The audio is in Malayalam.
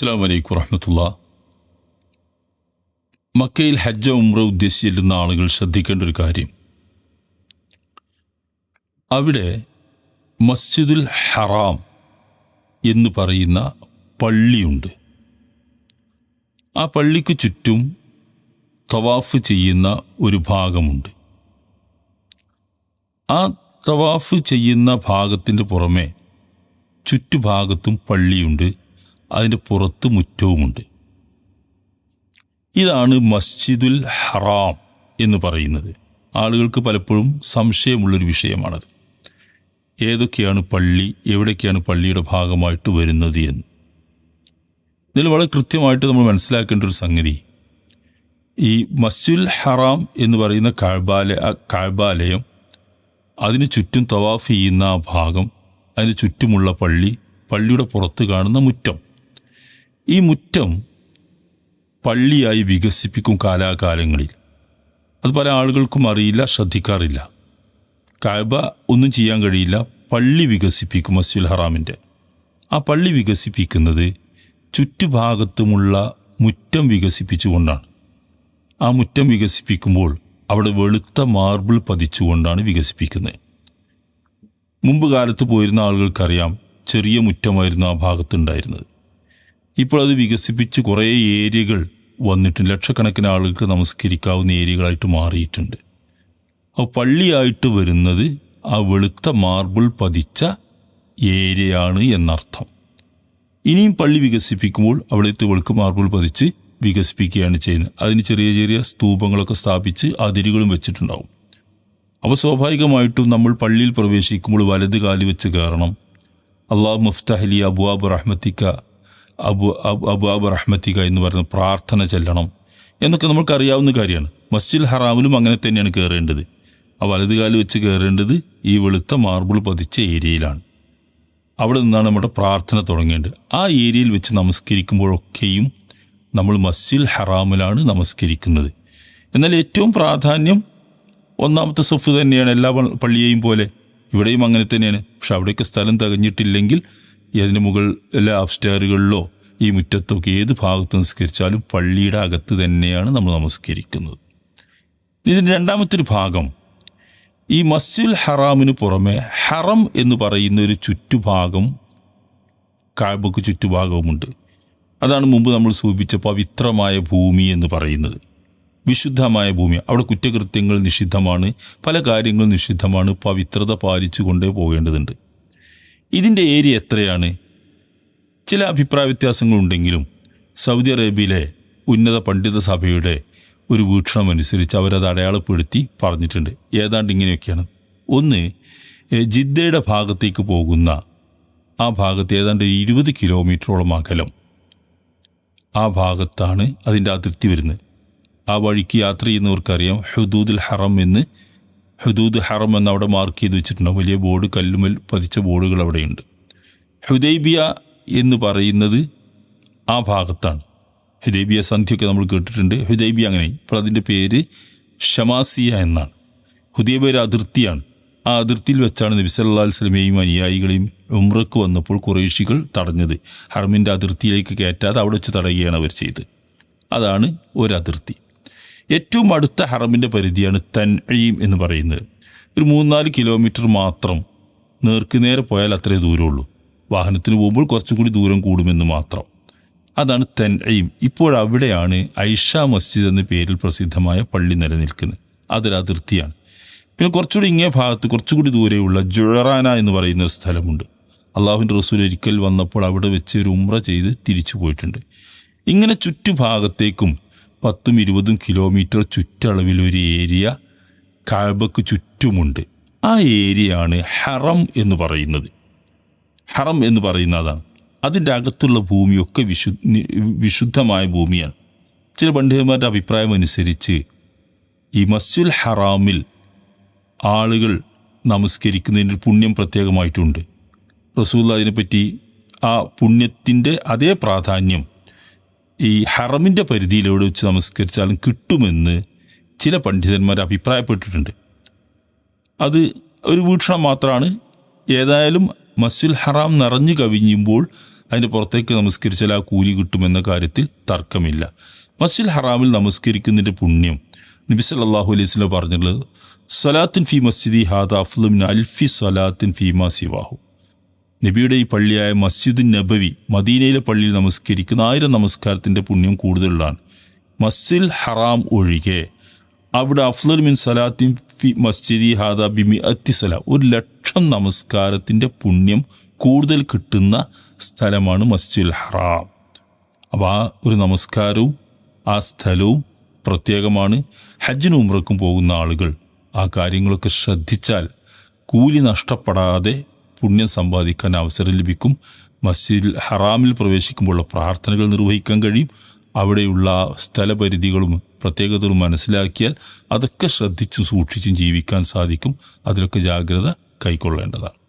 അസ്സാം വലൈക്കും വറഹമത്തുള്ള. മക്കയിൽ ഹജ്ജ ഉംറ ഉദ്ദേശിച്ച് ചെല്ലുന്ന ആളുകൾ ശ്രദ്ധിക്കേണ്ട ഒരു കാര്യം. അവിടെ മസ്ജിദുൽ ഹറാം എന്ന് പറയുന്ന പള്ളിയുണ്ട്. ആ പള്ളിക്ക് ചുറ്റും തവാഫ് ചെയ്യുന്ന ഒരു ഭാഗമുണ്ട്. ആ തവാഫ് ചെയ്യുന്ന ഭാഗത്തിന്റെ പുറമെ ചുറ്റുഭാഗത്തും പള്ളിയുണ്ട്. അതിന്റെ പുറത്ത് മുറ്റവുമുണ്ട്. ഇതാണ് മസ്ജിദുൽ ഹറാം എന്ന് പറയുന്നത്. ആളുകൾക്ക് പലപ്പോഴും സംശയമുള്ളൊരു വിഷയമാണത്. ഏതൊക്കെയാണ് പള്ളി എവിടേക്കാണ് പള്ളിയുടെ ഭാഗമായിട്ട് വരുന്നത് എന്ന്. ഇതിൽ വളരെ കൃത്യമായിട്ട് നമ്മൾ മനസ്സിലാക്കേണ്ട ഒരു സംഗതി. ഈ മസ്ജിദുൽ ഹറാം എന്ന് പറയുന്ന കാഴ്ബാല കാഴ്ബാലയം അതിന് ചുറ്റും തവാഫ് ചെയ്യുന്ന ആ ഭാഗം അതിന് ചുറ്റുമുള്ള പള്ളി പള്ളിയുടെ പുറത്ത് കാണുന്ന മുറ്റം. ഈ മുറ്റം പള്ളിയായി വികസിപ്പിക്കും കാലാകാലങ്ങളിൽ. അത് പല ആളുകൾക്കും അറിയില്ല ശ്രദ്ധിക്കാറില്ല. കായബ ഒന്നും ചെയ്യാൻ കഴിയില്ല. പള്ളി വികസിപ്പിക്കും മസ്ജിദുൽ ഹറാമിന്റെ. ആ പള്ളി വികസിപ്പിക്കുന്നത് ചുറ്റുഭാഗത്തുമുള്ള മുറ്റം വികസിപ്പിച്ചുകൊണ്ടാണ്. ആ മുറ്റം വികസിപ്പിക്കുമ്പോൾ അവിടെ വെളുത്ത മാർബിൾ പതിച്ചുകൊണ്ടാണ് വികസിപ്പിക്കുന്നത്. മുമ്പ് കാലത്ത് പോയിരുന്ന ആളുകൾക്കറിയാം ചെറിയ മുറ്റമായിരുന്നു ആ ഭാഗത്തുണ്ടായിരുന്നത്. ഇപ്പോൾ അത് വികസിപ്പിച്ച് കുറേ ഏരിയകൾ വന്നിട്ടുണ്ട്. ലക്ഷക്കണക്കിന് ആളുകൾക്ക് നമസ്കരിക്കാവുന്ന ഏരിയകളായിട്ട് മാറിയിട്ടുണ്ട്. അപ്പോൾ പള്ളിയായിട്ട് വരുന്നത് ആ വെളുത്ത മാർബിൾ പതിച്ച ഏരിയയാണ് എന്നർത്ഥം. ഇനിയും പള്ളി വികസിപ്പിക്കുമ്പോൾ അവിടുത്തെ വെളുക്ക് മാർബിൾ പതിച്ച് വികസിപ്പിക്കുകയാണ് ചെയ്യുന്നത്. അതിന് ചെറിയ ചെറിയ സ്തൂപങ്ങളൊക്കെ സ്ഥാപിച്ച് അതിരുകളും വെച്ചിട്ടുണ്ടാവും. അപ്പോൾ സ്വാഭാവികമായിട്ടും നമ്മൾ പള്ളിയിൽ പ്രവേശിക്കുമ്പോൾ വലത് കാലി വെച്ച് കയറണം. അള്ളാഹ് മുഫ്തഹലി അബുവാബ് റഹ്മത്തിക്ക അബു അബു അബു റഹ്മത്തിക എന്ന് പറയുന്ന പ്രാർത്ഥന ചെല്ലണം. എന്നൊക്കെ നമുക്കറിയാവുന്ന കാര്യമാണ്. മസ്ജിദ് ഹറാമിലും അങ്ങനെ തന്നെയാണ് കയറേണ്ടത്. ആ വലത് കാൽ വെച്ച് കയറേണ്ടത് ഈ വെളുത്ത മാർബിൾ പതിച്ച ഏരിയയിലാണ്. അവിടെ നിന്നാണ് നമ്മുടെ പ്രാർത്ഥന തുടങ്ങേണ്ടത്. ആ ഏരിയയിൽ വെച്ച് നമസ്കരിക്കുമ്പോഴൊക്കെയും നമ്മൾ മസ്ജിദ് ഹറാമിലാണ് നമസ്കരിക്കുന്നത്. എന്നാൽ ഏറ്റവും പ്രാധാന്യം ഒന്നാമത്തെ സഫ് തന്നെയാണ് എല്ലാ പള്ളിയെയും പോലെ. ഇവിടെയും അങ്ങനെ തന്നെയാണ്. പക്ഷെ അവിടെയൊക്കെ സ്ഥലം തികഞ്ഞിട്ടില്ലെങ്കിൽ അതിന് മുകളിൽ എല്ലാ അപ്സ്റ്റെയറുകളിലോ ഈ മുറ്റത്തൊക്കെ ഏത് ഭാഗത്ത് നമസ്കരിച്ചാലും പള്ളിയുടെ അകത്ത് തന്നെയാണ് നമ്മൾ നമസ്കരിക്കുന്നത്. ഇതിന്റെ രണ്ടാമത്തെ ഒരു ഭാഗം ഈ മസ്ജിദുൽ ഹറാമിന് പുറമെ ഹറം എന്ന് പറയുന്ന ഒരു ചുറ്റുഭാഗം കാബക്ക് ചുറ്റുഭാഗവുമുണ്ട്. അതാണ് മുമ്പ് നമ്മൾ സൂചിപ്പിച്ച പവിത്രമായ ഭൂമി എന്ന് പറയുന്നത്. വിശുദ്ധമായ ഭൂമി. അവിടെ കുറ്റകൃത്യങ്ങൾ നിഷിദ്ധമാണ് പല കാര്യങ്ങളും നിഷിദ്ധമാണ് പവിത്രത പാലിച്ചു കൊണ്ടേ പോകേണ്ടതുണ്ട്. ഇതിന്റെ ഏരിയ എത്രയാണ്? ചില അഭിപ്രായ വ്യത്യാസങ്ങളുണ്ടെങ്കിലും സൗദി അറേബ്യയിലെ ഉന്നത പണ്ഡിത സഭയുടെ ഒരു വീക്ഷണം അനുസരിച്ച് അവരത് അടയാളപ്പെടുത്തി പറഞ്ഞിട്ടുണ്ട്. ഏതാണ്ട് ഇങ്ങനെയൊക്കെയാണ്. ഒന്ന് ജിദ്ദയുടെ ഭാഗത്തേക്ക് പോകുന്ന ആ ഭാഗത്ത് ഏതാണ്ട് ഇരുപത് കിലോമീറ്ററോളം അകലം. ആ ഭാഗത്താണ് അതിന്റെ അതിർത്തി വരുന്നത്. ആ വഴിക്ക് യാത്ര ചെയ്യുന്നവർക്കറിയാം ഹുദൂദുൽ ഹറം എന്ന്. ഹുദൂദ് ഹറം എന്ന് അവിടെ മാർക്ക് ചെയ്ത് വെച്ചിട്ടുണ്ടാവും വലിയ ബോർഡ് കല്ലുമൽ പതിച്ച ബോർഡുകൾ അവിടെയുണ്ട്. ഹുദൈബിയ എന്ന് പറയുന്നത് ആ ഭാഗത്താണ്. ഹുദൈബിയ സന്ധ്യൊക്കെ നമ്മൾ കേട്ടിട്ടുണ്ട്. ഹുദൈബിയ അങ്ങനെ. ഇപ്പോൾ അതിന്റെ പേര് ഷമാസിയ എന്നാണ്. ഹുദൈബ ഒരു അതിർത്തിയാണ്. ആ അതിർത്തിയിൽ വെച്ചാണ് നബി അലൈഹി വസല്ലമയും അനുയായികളെയും ഉംറക്ക് വന്നപ്പോൾ കുറേശികൾ തടഞ്ഞത്. ഹർമിന്റെ അതിർത്തിയിലേക്ക് കയറ്റാതെ അവിടെ വെച്ച് തടയുകയാണ് അവർ ചെയ്തത്. അതാണ് ഒരു അതിർത്തി ഏറ്റവും അടുത്ത ഹറമിന്റെ പരിധിയാണ് തൻഈം എന്ന് പറയുന്നത്. ഒരു മൂന്നാൽ കിലോമീറ്റർ മാത്രം നേർക്കുനേരെ പോയാൽ അത്രേ ദൂരമുള്ളൂ. വാഹനത്തിന് പോകുമ്പോൾ കുറച്ചും കൂടി ദൂരം കൂടുമെന്ന് മാത്രം. അതാണ് തൻഈം. ഇപ്പോൾ അവിടെയാണ് ഐഷ മസ്ജിദ് എന്ന പേരിൽ പ്രസിദ്ധമായ പള്ളി നിലനിൽക്കുന്നത്. അതൊരു അതിർത്തിയാണ്. പിന്നെ കുറച്ചുകൂടി ഇങ്ങേ ഭാഗത്ത് കുറച്ചുകൂടി ദൂരെയുള്ള ജുഴറാന എന്ന് പറയുന്ന ഒരു സ്ഥലമുണ്ട്. അള്ളാഹുവിന്റെ റസൂൽ ഒരിക്കൽ വന്നപ്പോൾ അവിടെ വെച്ച് ഒരു ഉമ്ര ചെയ്ത് തിരിച്ചു പോയിട്ടുണ്ട്. ഇങ്ങനെ ചുറ്റുഭാഗത്തേക്കും പത്തും ഇരുപതും കിലോമീറ്റർ ചുറ്റളവിൽ ഒരു ഏരിയ കാബക്ക് ചുറ്റുമുണ്ട്. ആ ഏരിയയാണ് ഹറം എന്ന് പറയുന്നത്. ഹറം എന്ന് പറയുന്ന അതാണ് അതിന്റെ അകത്തുള്ള ഭൂമിയൊക്കെ വിശു വിശുദ്ധമായ ഭൂമിയാണ്. ചില പണ്ഡിതന്മാരുടെ അഭിപ്രായം അനുസരിച്ച് ഈ മസ്ജിദുൽ ഹറാമിൽ ആളുകൾ നമസ്കരിക്കുന്നതിന് പുണ്യം പ്രത്യേകമായിട്ടുണ്ട്. റസൂൽ അതിനെപ്പറ്റി ആ പുണ്യത്തിന്റെ അതേ പ്രാധാന്യം ഈ ഹറമിന്റെ പരിധിയിലൂടെ വെച്ച് നമസ്കരിച്ചാലും കിട്ടുമെന്ന് ചില പണ്ഡിതന്മാർ അഭിപ്രായപ്പെട്ടിട്ടുണ്ട്. അത് ഒരു വീക്ഷണം മാത്രമാണ്. ഏതായാലും മസ്ജിദുൽ ഹറാം നിറഞ്ഞു കവിഞ്ഞുമ്പോൾ അതിന്റെ പുറത്തേക്ക് നമസ്കരിച്ചാൽ ആ കൂലി കിട്ടുമെന്ന കാര്യത്തിൽ തർക്കമില്ല. മസ്ജിൽ ഹറാമിൽ നമസ്കരിക്കുന്നതിന്റെ പുണ്യം നബി സല്ലല്ലാഹു അലൈഹി വസല്ലം പറഞ്ഞിട്ടുള്ളത് സലാത്തിൻ ഫി മസ്ജിദി ഹാദ അഫ്ലുമിൻ അൽഫി സലാത്തിൻ ഫീമാ സിവാഹു. നബിയുടെ ഈ പള്ളിയായ മസ്ജിദ് നബവി മദീനയിലെ പള്ളിയിൽ നമസ്കരിക്കുന്ന ആയിരം നമസ്കാരത്തിന്റെ പുണ്യം കൂടുതലുള്ളതാണ്. മസ്ജിൽ ഹറാം ഒഴികെ അവിടെ അഫ്ലർമിൻ സലാത്തിൻ ഫി മസ്ജിദി ഹാദ ബിമി അത്തിസല ഒരു ലക്ഷം നമസ്കാരത്തിന്റെ പുണ്യം കൂടുതൽ കിട്ടുന്ന സ്ഥലമാണ് മസ്ജിദുൽ ഹറാം. അപ്പോൾ ആ ഒരു നമസ്കാരവും ആ സ്ഥലവും പ്രത്യേകമാണ്. ഹജ്ജിനും ഉമ്രക്കും പോകുന്ന ആളുകൾ ആ കാര്യങ്ങളൊക്കെ ശ്രദ്ധിച്ചാൽ കൂലി നഷ്ടപ്പെടാതെ പുണ്യം സമ്പാദിക്കാൻ അവസരം ലഭിക്കും. മസ്ജിദിൽ ഹറാമിൽ പ്രവേശിക്കുമ്പോഴുള്ള പ്രാർത്ഥനകൾ നിർവഹിക്കാൻ കഴിയും. അവിടെയുള്ള സ്ഥലപരിധികളും പ്രത്യേകതകളും മനസ്സിലാക്കിയാൽ അതൊക്കെ ശ്രദ്ധിച്ചും സൂക്ഷിച്ചും ജീവിക്കാൻ സാധിക്കും. അതിലൊക്കെ ജാഗ്രത കൈക്കൊള്ളേണ്ടതാണ്.